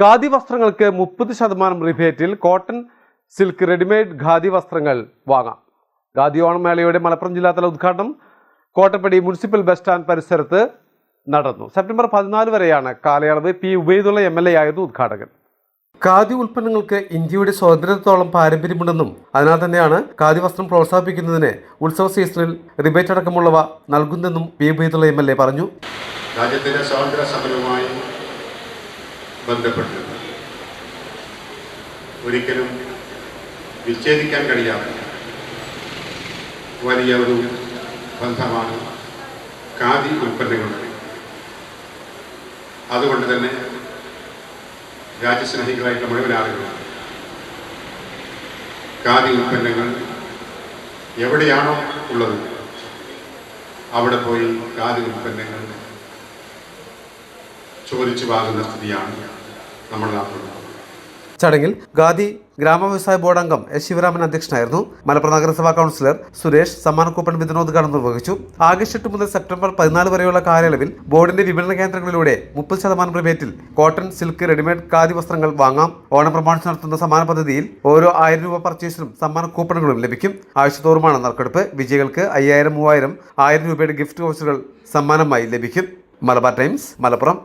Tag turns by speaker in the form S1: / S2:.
S1: ഖാദി വസ്ത്രങ്ങൾക്ക് മുപ്പത് ശതമാനം റിബേറ്റിൽ കോട്ടൺ സിൽക്ക് റെഡിമെയ്ഡ് ഖാദി വസ്ത്രങ്ങൾ വാങ്ങാം. ഖാദി ഓണമേളയുടെ മലപ്പുറം ജില്ലാതല ഉദ്ഘാടനം കോട്ടപ്പടി മുനിസിപ്പൽ ബസ് സ്റ്റാൻഡ് പരിസരത്ത് നടന്നു. സെപ്റ്റംബർ പതിനാല് വരെയാണ് കാലയളവ്. P Ubaidulla M L A ആയിരുന്നു ഉദ്ഘാടകൻ. ഖാദി ഉൽപ്പന്നങ്ങൾക്ക് ഇന്ത്യയുടെ സ്വാതന്ത്ര്യത്തോളം പാരമ്പര്യമുണ്ടെന്നും അതിനാൽ തന്നെയാണ് ഖാദി വസ്ത്രം പ്രോത്സാഹിപ്പിക്കുന്നതിന് ഉത്സവ സീസണിൽ റിബേറ്റ് അടക്കമുള്ളവ നൽകുന്നെന്നും P Ubaidulla M L A പറഞ്ഞു.
S2: രാജ്യത്തിന്റെ സ്വാതന്ത്ര്യ സമരവുമായി ബന്ധപ്പെട്ട് ഒരിക്കലും വിച്ഛേദിക്കാൻ കഴിയാത്ത വലിയ ഒരു ബന്ധമാണ് ഖാദി ഉൽപ്പന്നങ്ങളുടെ. അതുകൊണ്ട് തന്നെ രാജ്യസ്നേഹികളായിട്ടുള്ള മുഴുവൻ ആളുകളാണ് ഖാദി ഉൽപ്പന്നങ്ങൾ എവിടെയാണോ ഉള്ളത് അവിടെ പോയി ഖാദി ഉൽപ്പന്നങ്ങൾ ചോദിച്ചു വാങ്ങുന്ന സ്ഥിതിയാണ് നമ്മുടെ നാട്ടിലുള്ളത്
S1: ചടങ്ങിൽ ഖാദി ഗ്രാമവ്യവസായ ബോർഡ് അംഗം എസ് ശിവരാമൻ അധ്യക്ഷനായിരുന്നു. മലപ്പുറം നഗരസഭാ കൗൺസിലർ സുരേഷ് സമ്മാന കൂപ്പൺ വിതരണോദ്ഘാടനം നിർവഹിച്ചു. ആഗസ്റ്റ് എട്ട് മുതൽ സെപ്റ്റംബർ പതിനാല് വരെയുള്ള കാലയളവിൽ ബോർഡിന്റെ വിപണന കേന്ദ്രങ്ങളിലൂടെ മുപ്പത് ശതമാനം റിബേറ്റിൽ കോട്ടൺ സിൽക്ക് റെഡിമെയ്ഡ് ഖാദി വസ്ത്രങ്ങൾ വാങ്ങാം. ഓണം പ്രമാണിച്ച് നടത്തുന്ന സമ്മാന പദ്ധതിയിൽ ഓരോ ആയിരം രൂപ പർച്ചേസിനും സമ്മാന കൂപ്പണുകളും ലഭിക്കും. ആഴ്ചതോറുമാണ് നറുക്കെടുപ്പ്. വിജയികൾക്ക് അയ്യായിരം മൂവായിരം ആയിരം രൂപയുടെ ഗിഫ്റ്റ് വൗച്ചറുകൾ സമ്മാനമായി ലഭിക്കും. മലബാർ ടൈംസ് മലപ്പുറം.